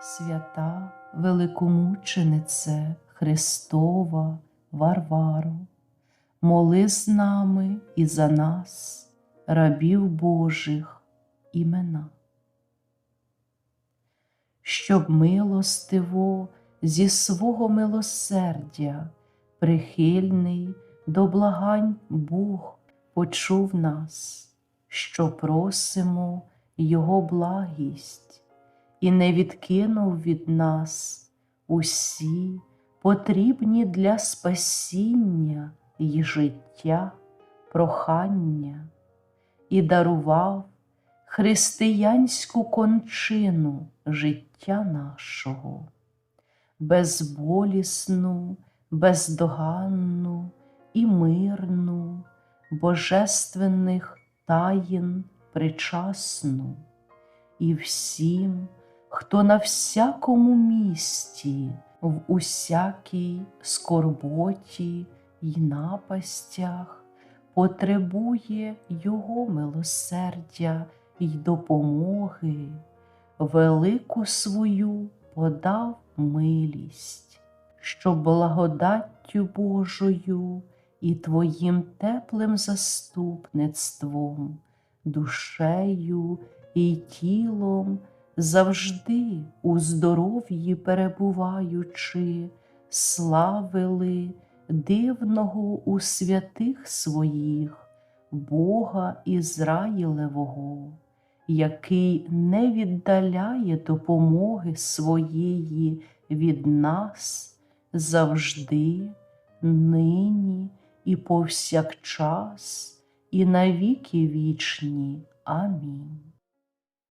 свята великомученице Христова Варваро, моли з нами і за нас, рабів Божих імена. Щоб милостиво зі свого милосердя, прихильний до благань Бог почув нас, що просимо Його благість і не відкинув від нас усі потрібні для спасіння й життя прохання і дарував християнську кончину життя нашого, безболісну, бездоганну і мирну, божественних таїн причасну, і всім, хто на всякому місці, в усякій скорботі й напастях потребує Його милосердя й допомоги, велику свою подав милість, щоб благодаттю Божою і Твоїм теплим заступництвом, душею і тілом завжди у здоров'ї перебуваючи, славили дивного у святих своїх, Бога Ізраїлевого, який не віддаляє допомоги своєї від нас завжди, нині і повсякчас, і навіки вічні. Амінь.